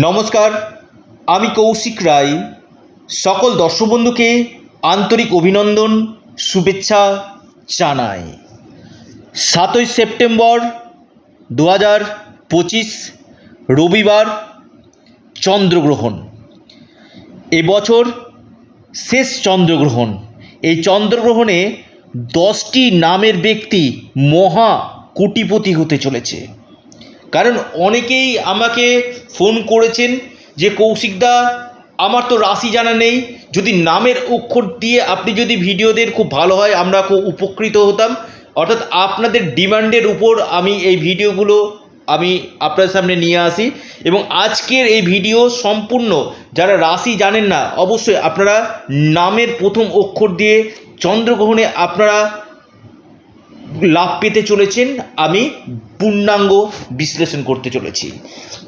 নমস্কার, আমি কৌশিক রায়। সকল দর্শক বন্ধুকে আন্তরিক অভিনন্দন, শুভেচ্ছা জানাই। সাতই সেপ্টেম্বর দু হাজার পঁচিশ, রবিবার, চন্দ্রগ্রহণ। এবছর শেষ চন্দ্রগ্রহণ। এই চন্দ্রগ্রহণে দশটি নামের ব্যক্তি মহা কোটিপতি হতে চলেছে। কারণ অনেকেই আমাকে ফোন করেছেন যে কৌশিকদা আমার তো রাশি জানা নেই। যদি নামের অক্ষর দিয়ে আপনি যদি ভিডিও দেন, খুব ভালো হয়, আমরা খুব উপকৃত হতাম। অর্থাৎ আপনাদের ডিমান্ডের উপর আমি এই ভিডিওগুলো আমি আপনার সামনে নিয়ে আসি এবং আজকের এই ভিডিও সম্পূর্ণ যারা রাশি জানেন না, অবশ্যই আপনারা নামের প্রথম অক্ষর দিয়ে চন্দ্রগ্রহণে আপনারা লাভ পেতে চলেছেন, আমি পূর্ণাঙ্গ বিশ্লেষণ করতে চলেছি।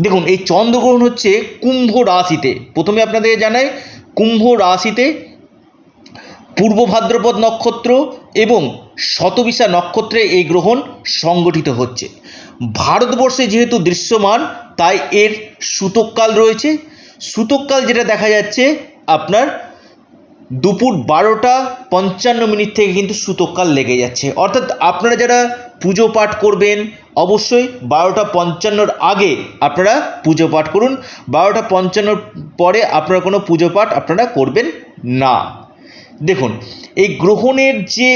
দেখুন, এই চন্দ্রগ্রহণ হচ্ছে কুম্ভ রাশিতে। প্রথমে আপনাদের জানাই, কুম্ভ রাশিতে পূর্ব ভাদ্রপদ নক্ষত্র এবং শতবিশা নক্ষত্রে এই গ্রহণ সংগঠিত হচ্ছে। ভারতবর্ষে যেহেতু দৃশ্যমান, তাই এর সূতককাল রয়েছে। সূতককাল যেটা দেখা যাচ্ছে, আপনার দুপুর বারোটা পঞ্চান্ন মিনিট থেকে কিন্তু সূতককাল লেগে যাচ্ছে। অর্থাৎ আপনারা যারা পুজো পাঠ করবেন, অবশ্যই বারোটা পঞ্চান্নর আগে আপনারা পুজো পাঠ করুন। বারোটা পঞ্চান্নর পরে আপনারা কোনো পুজো পাঠ আপনারা করবেন না। দেখুন, এই গ্রহণের যে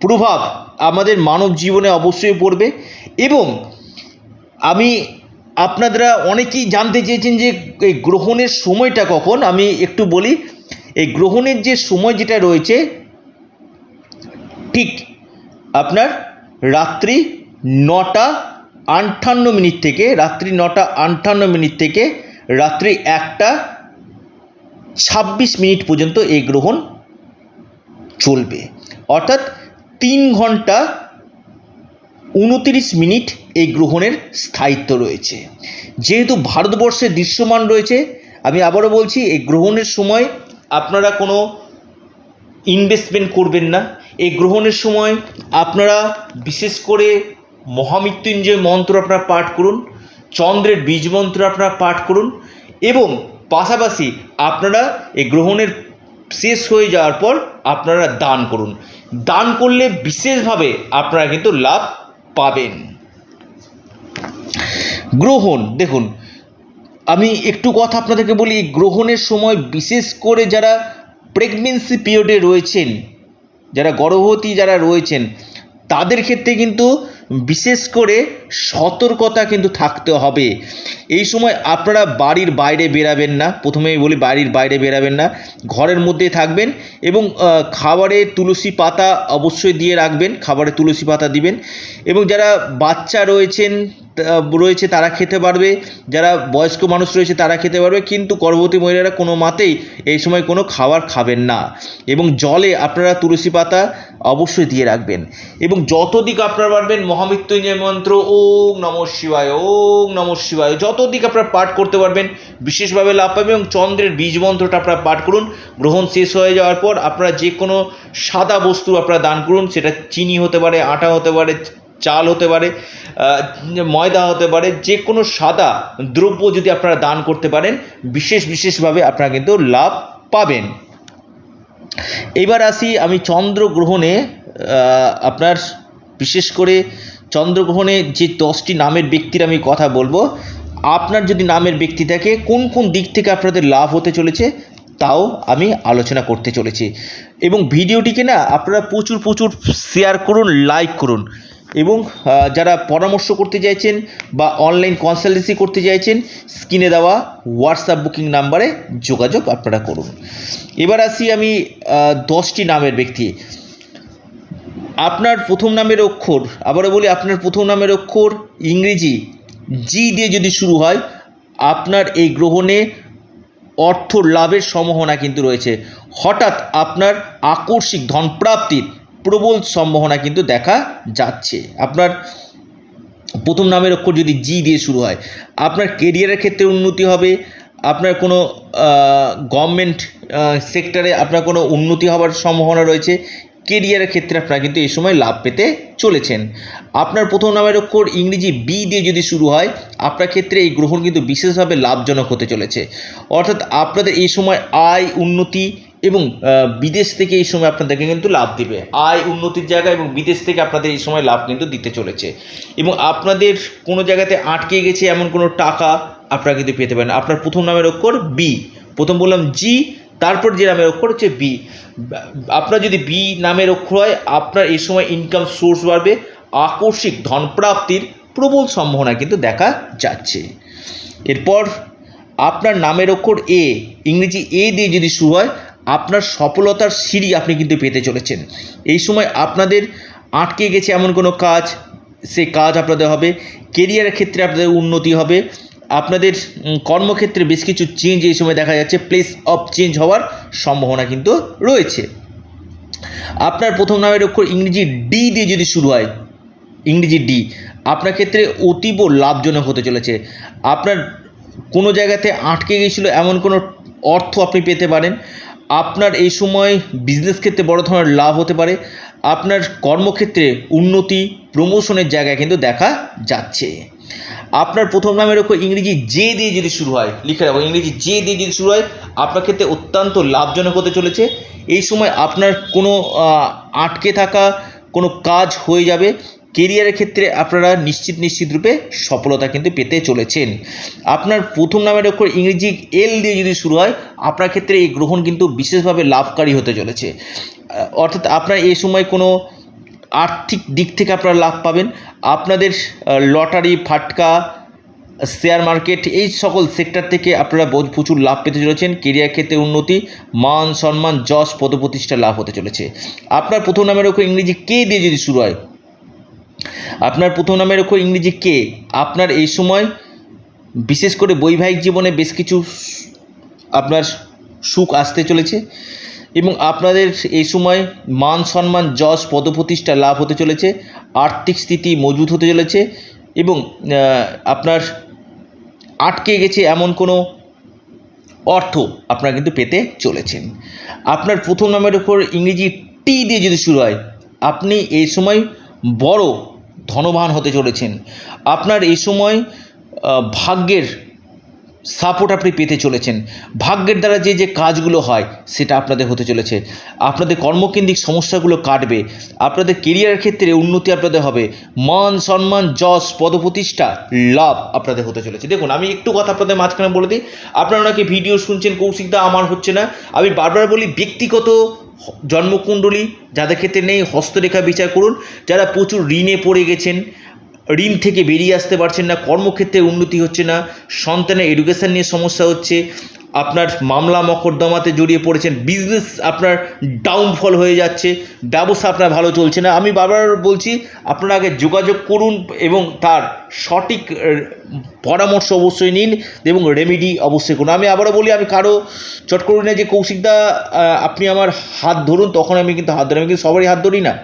প্রভাব আমাদের মানব জীবনে অবশ্যই পড়বে এবং আমি আপনারা অনেকেই জানতে চেয়েছেন যে এই গ্রহণের সময়টা কখন। আমি একটু বলি এই গ্রহণের যে সময় যেটা রয়েছে, ঠিক আপনার রাত্রি নটা আটান্ন মিনিট থেকে, রাত্রি নটা আটান্ন মিনিট থেকে রাত্রি একটা ছাব্বিশ মিনিট পর্যন্ত এই গ্রহণ চলবে। অর্থাৎ তিন ঘণ্টা উনতিরিশ মিনিট এই গ্রহণের স্থায়িত্ব রয়েছে। যেহেতু ভারতবর্ষে দৃশ্যমান রয়েছে, আমি আবারও বলছি, এই গ্রহণের সময় আপনারা কোনো ইনভেস্টমেন্ট করবেন না। এই গ্রহণের সময় আপনারা বিশেষ করে মহামৃত্যুঞ্জয় মন্ত্র আপনারা পাঠ করুন, চন্দ্রের বীজ মন্ত্র আপনারা পাঠ করুন এবং পাশাপাশি আপনারা এই গ্রহণের শেষ হয়ে যাওয়ার পর আপনারা দান করুন। দান করলে বিশেষভাবে আপনারা কিন্তু লাভ পাবেন। গ্রহণ, দেখুন আমি একটু কথা আপনাদেরকে বলি, গ্রহণের সময় বিশেষ করে যারা প্রেগনেন্সি পিরিয়ডে রয়েছেন, যারা গর্ভবতী যারা রয়েছেন, তাদের ক্ষেত্রে কিন্তু বিশেষ করে সতর্কতা কিন্তু থাকতে হবে। এই সময় আপনারা বাড়ির বাইরে বেরাবেন না। প্রথমেই বলি বাড়ির বাইরে বেরাবেন না। ঘরের মধ্যে থাকবেন এবং খাবারে তুলসী পাতা অবশ্যই দিয়ে রাখবেন। খাবারে তুলসী পাতা দিবেন এবং যারা বাচ্চা রয়েছেন রয়েছে তারা খেতে পারবে। যারা বয়স্ক মানুষ রয়েছে তারা খেতে পারবে। কিন্তু গর্ভবতী মহিলারা কোনো মাতেই এই সময় কোনো খাবার খাবেন না এবং জলে আপনারা তুলসী পাতা অবশ্যই দিয়ে রাখবেন। এবং যত দিক আপনারা পারবেন মহামৃত্যুঞ্জয় মন্ত্র ওং নম শিবায় ওং নম শিবায়। যত দিক আপনারা পাঠ করতে পারবেন বিশেষভাবে লাভ পাবেন এবং চন্দ্রের বীজ মন্ত্রটা আপনারা পাঠ করুন। গ্রহণ শেষ হয়ে যাওয়ার পর আপনারা যে কোনো সাদা বস্তু আপনারা দান করুন। সেটা চিনি হতে পারে আটা হতে পারে চাল হতে পারে ময়দা হতে পারে যে কোনো সাদা দ্রব্য যদি আপনারা দান করতে পারেন বিশেষ বিশেষভাবে আপনারা কিন্তু লাভ পাবেন। এবার আসি আমি চন্দ্রগ্রহণে আহ, আপনার বিশেষ করে চন্দ্রগ্রহণে যে দশটি নামের ব্যক্তির আমি কথা বলব, আপনার যদি নামের ব্যক্তি থাকে, কোন কোন দিক থেকে আপনাদের লাভ হতে চলেছে, তাও আমি আলোচনা করতে চলেছি। এবং ভিডিওটিকে না, আপনারা প্রচুর প্রচুর শেয়ার করুন লাইক করুন। এবং যারা পরামর্শ করতে চাইছেন বা অনলাইন কনসালটেন্সি করতে চাইছেন স্ক্রিনে দেওয়া হোয়াটসঅ্যাপ বুকিং নাম্বারে যোগাযোগ আপনারা করুন। এবার আসি আমি দশটি নামের ব্যক্তি। আপনার প্রথম নামের অক্ষর, আবারও বলি আপনার প্রথম নামের অক্ষর ইংরেজি জি দিয়ে যদি শুরু হয়, আপনার এই গ্রহণে অর্থ লাভের সম্ভাবনা কিন্তু রয়েছে। হঠাৎ আপনার আকস্মিক ধনপ্রাপ্তির প্রবল সম্ভাবনা কিন্তু দেখা যাচ্ছে। আপনার প্রথম নামের অক্ষর যদি জি দিয়ে শুরু হয়, আপনার কেরিয়ারের ক্ষেত্রে উন্নতি হবে, আপনার কোনো গভর্নমেন্ট সেক্টরে আপনার কোনো উন্নতি হওয়ার সম্ভাবনা রয়েছে কেরিয়ারের ক্ষেত্রে আপনারা কিন্তু এই সময় লাভ পেতে চলেছেন। আপনার প্রথম নামের অক্ষর ইংরেজি বি দিয়ে যদি শুরু হয়, আপনার ক্ষেত্রে এই গ্রহণ কিন্তু বিশেষভাবে লাভজনক হতে চলেছে। অর্থাৎ আপনাদের এই সময় আয়, উন্নতি এবং বিদেশ থেকে এই সময় আপনাদেরকে কিন্তু লাভ দিবে। আয়, উন্নতির জায়গা এবং বিদেশ থেকে আপনাদের এই সময় লাভ কিন্তু দিতে চলেছে। এবং আপনাদের কোনো জায়গাতে আটকে গেছে এমন কোনো টাকা আপনারা কিন্তু পেতে পারেন আপনার প্রথম নামের অক্ষর বি প্রথম বললাম জি তারপর যে নামের অক্ষর হচ্ছে বি আপনার যদি বি নামের অক্ষর হয়, আপনার এই সময় ইনকাম সোর্স বাড়বে, আকস্মিক ধনপ্রাপ্তির প্রবল সম্ভাবনা কিন্তু দেখা যাচ্ছে। এরপর আপনার নামের অক্ষর এ ইংরেজি এ দিয়ে যদি শুরু হয়, আপনার সফলতার সিঁড়ি আপনি কিন্তু পেতে চলেছেন। এই সময় আপনাদের আটকে গেছে এমন কোনো কাজ সেই কাজ আপনাদের হবে কেরিয়ারের ক্ষেত্রে আপনাদের উন্নতি হবে আপনাদের কর্মক্ষেত্রে বেশ কিছু চেঞ্জ এই সময় দেখা যাচ্ছে। প্লেস অফ চেঞ্জ হওয়ার সম্ভাবনা কিন্তু রয়েছে। আপনার প্রথম নামের অক্ষর ইংরেজি ডি দিয়ে যদি শুরু হয়, ইংরেজি ডি আপনার ক্ষেত্রে অতীব লাভজনক হতে চলেছে। আপনার কোনো জায়গাতে আটকে গিয়েছিল এমন কোনো অর্থ আপনি পেতে পারেন। আপনার এই সময় বিজনেস ক্ষেত্রে বড় ধরনের লাভ হতে পারে। আপনার কর্মক্ষেত্রে উন্নতি প্রমোশনের জায়গায় কিন্তু দেখা যাচ্ছে। আপনার প্রথম নামের ওপর ইংরেজি জে দিয়ে যদি শুরু হয়, লিখে রাখো, ইংরেজি জে দিয়ে যদি শুরু হয়, আপনার ক্ষেত্রে অত্যন্ত লাভজনক হতে চলেছে। এই সময় আপনার কোনো আটকে থাকা কোনো কাজ হয়ে যাবে। কেরিয়ারের ক্ষেত্রে আপনারা নিশ্চিত নিশ্চিত রূপে সফলতা কিন্তু পেতে চলেছেন। আপনার প্রথম নামের অক্ষর ইংরেজি এল দিয়ে যদি শুরু হয়, আপনার ক্ষেত্রে এই গ্রহণ কিন্তু বিশেষভাবে লাভকারী হতে চলেছে। অর্থাৎ আপনার এই সময় কোনো আর্থিক দিক থেকে আপনারা লাভ পাবেন। আপনাদের লটারি, ফাটকা শেয়ার মার্কেট এই সকল সেক্টর থেকে আপনারা প্রচুর লাভ পেতে চলেছেন। কেরিয়ার ক্ষেত্রে উন্নতি, মান সম্মান, যশ, পদপ্রতিষ্ঠা লাভ হতে চলেছে। আপনার প্রথম নামের ওপর ইংরেজি কে দিয়ে যদি শুরু হয়? আপনার প্রথম নামের ওপর ইংরেজি কে? আপনার এই সময় বিশেষ করে বৈবাহিক জীবনে বেশ কিছু আপনার সুখ আসতে চলেছে। এবং আপনাদের এই সময় মান সম্মান যশ পদপ্রতিষ্ঠা লাভ হতে চলেছে, আর্থিক স্থিতি মজবুত হতে চলেছে এবং আপনার আটকে গেছে এমন কোনো অর্থ আপনারা কিন্তু পেতে চলেছেন। আপনার প্রথম নামের উপর ইংরেজি টি দিয়ে যদি শুরু হয়, আপনি এই সময় বড় ধনবান হতে চলেছেন। আপনার এই সময় ভাগ্যের সাপোর্ট আপনি পেতে চলেছেন। ভাগ্যের দ্বারা যে যে কাজগুলো হয়, সেটা আপনাদের হতে চলেছে। আপনাদের কর্মকেন্দ্রিক সমস্যাগুলো কাটবে। আপনাদের কেরিয়ারের ক্ষেত্রে উন্নতি আপনাদের হবে। মান সম্মান, যশ, পদপ্রতিষ্ঠা, লাভ আপনাদের হতে চলেছে। দেখুন, আমি একটু কথা আপনাদের মাঝখানে বলে দিই। আপনারা ওনাকে ভিডিও শুনছেন কৌশিকদা আমার হচ্ছে না। আমি বারবার বলি, ব্যক্তিগত জন্মকুণ্ডলী, যাদের ক্ষেত্রে নেই, হস্তরেখা বিচার করুন। যারা প্রচুর ঋণে পড়ে গেছেন ঋণ থেকে বেরিয়ে আসতে পারছেন না, কর্মক্ষেত্রে উন্নতি হচ্ছে না, সন্তানের এডুকেশন নিয়ে সমস্যা হচ্ছে, আপনার মামলা মকদ্দমাতে জড়িয়ে পড়েছেন বিজনেস আপনার ডাউনফল হয়ে যাচ্ছে, ব্যবসা আপনার ভালো চলছে না। আমি বারবার বলছি, আপনারা আগে যোগাযোগ করুন এবং তার সঠিক পরামর্শ অবশ্যই নিন এবং রেমেডি অবশ্যই করুন। আমি আবারও বলি, আমি কারও চট করুন না যে কৌশিকদা আপনি আমার হাত ধরুন, তখন আমি কিন্তু হাত ধরি আমি কিন্তু সবারই হাত ধরি না।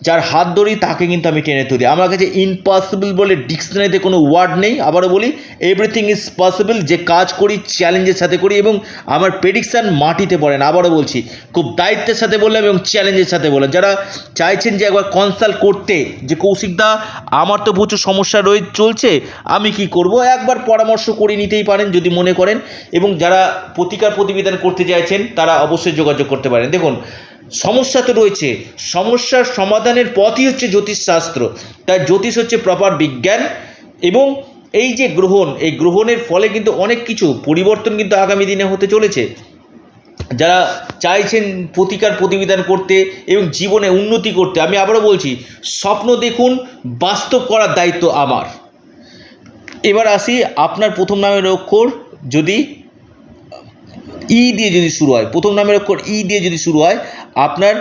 যার হাত ধরি তাকে কিন্তু আমি টেনে তুলি। আমার কাছে ইম্পসিবল বলে ডিকশনারিতে কোনো ওয়ার্ড নেই। আবারও বলি এভরিথিং ইজ পসিবল যে কাজ করি চ্যালেঞ্জের সাথে করি এবং আমার প্রেডিকশান মাটিতে পড়েন আবারও বলছি, খুব দায়িত্বের সাথে বললাম এবং চ্যালেঞ্জের সাথে বললাম। যারা চাইছেন যে একবার কনসাল্ট করতে, যে কৌশিকদা আমার তো প্রচুর সমস্যা রয়ে চলছে, আমি কি করব? একবার পরামর্শ করে নিতেই পারেন যদি মনে করেন। এবং যারা প্রতিকার প্রতিবেদন করতে চাইছেন, তারা অবশ্যই যোগাযোগ করতে পারেন। দেখুন সমস্যা তো রয়েছে। সমস্যার সমাধানের পথই হচ্ছে জ্যোতিষশাস্ত্র। তাই জ্যোতিষ হচ্ছে প্রপার বিজ্ঞান এবং এই যে গ্রহণ, এই গ্রহণের ফলে কিন্তু অনেক কিছু পরিবর্তন কিন্তু আগামী দিনে হতে চলেছে। যারা চাইছেন প্রতিকার প্রতিবিধান করতে এবং জীবনে উন্নতি করতে, আমি আবারও বলছি, স্বপ্ন দেখুন, বাস্তব করার দায়িত্ব আমার। এবার আসি আপনার প্রথম নামের অক্ষর যদি ই দিয়ে যদি শুরু হয়, প্রথম নামের অক্ষর ই দিয়ে যদি শুরু হয় আপনার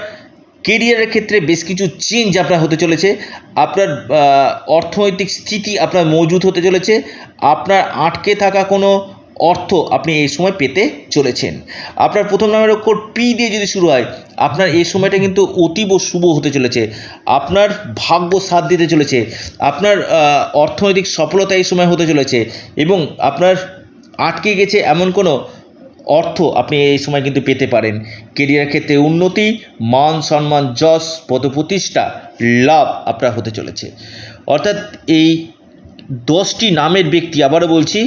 কেরিয়ারের ক্ষেত্রে বেশ কিছু চেঞ্জ আপনার হতে চলেছে। আপনার অর্থনৈতিক স্থিতি আপনার মজুত হতে চলেছে। আপনার আটকে থাকা কোনো অর্থ আপনি এই সময় পেতে চলেছেন। আপনার প্রথম নামের অক্ষর পি দিয়ে যদি শুরু হয়, আপনার এই সময়টা কিন্তু অতীব শুভ হতে চলেছে। আপনার ভাগ্য সাথ দিতে চলেছে। আপনার অর্থনৈতিক সফলতা এই সময় হতে চলেছে এবং আপনার আটকে গেছে এমন কোনো অর্থ আপনি এই সময় কিন্তু পেতে পারেন। কেরিয়ার ক্ষেত্রে উন্নতি, মান সম্মান, যশ, পদপ্রতিষ্ঠা, লাভ আপনার হতে চলেছে। অর্থাৎ এই দশটি নামের ব্যক্তি আবারও বলছি,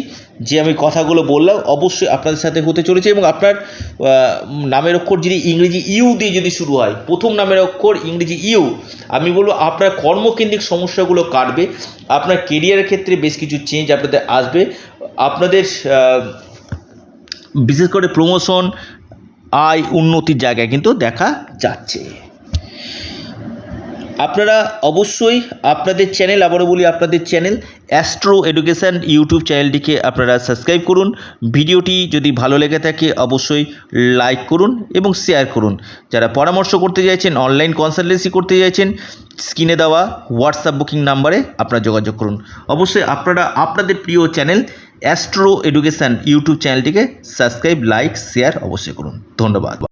যে আমি কথাগুলো বললাম অবশ্যই আপনাদের সাথে হতে চলেছে এবং আপনার নামের অক্ষর যদি ইংরেজি ইউ দিয়ে যদি শুরু হয়, প্রথম নামের অক্ষর ইংরেজি ইউ, আমি বলব আপনার কর্মকেন্দ্রিক সমস্যাগুলো কাটবে, আপনার কেরিয়ারের ক্ষেত্রে বেশ কিছু চেঞ্জ আপনাদের আসবে, আপনাদের বিশেষ করে প্রমোশন আয় উন্নতির জায়গায় কিন্তু দেখা যাচ্ছে। আপনারা অবশ্যই আপনাদের চ্যানেল আবারও বলি আপনাদের চ্যানেল অ্যাস্ট্রো এডুকেশান ইউটিউব চ্যানেলটিকে আপনারা সাবস্ক্রাইব করুন। ভিডিওটি যদি ভালো লেগে থাকে, অবশ্যই লাইক করুন এবং শেয়ার করুন। যারা পরামর্শ করতে চাইছেন অনলাইন কনসালটেন্সি করতে চাইছেন স্ক্রিনে দেওয়া হোয়াটসঅ্যাপ বুকিং নাম্বারে আপনারা যোগাযোগ করুন। অবশ্যই আপনারা, আপনাদের প্রিয় চ্যানেল অ্যাস্ট্রো এডুকেশান ইউটিউব চ্যানেলটিকে সাবস্ক্রাইব লাইক শেয়ার অবশ্যই করুন। ধন্যবাদ।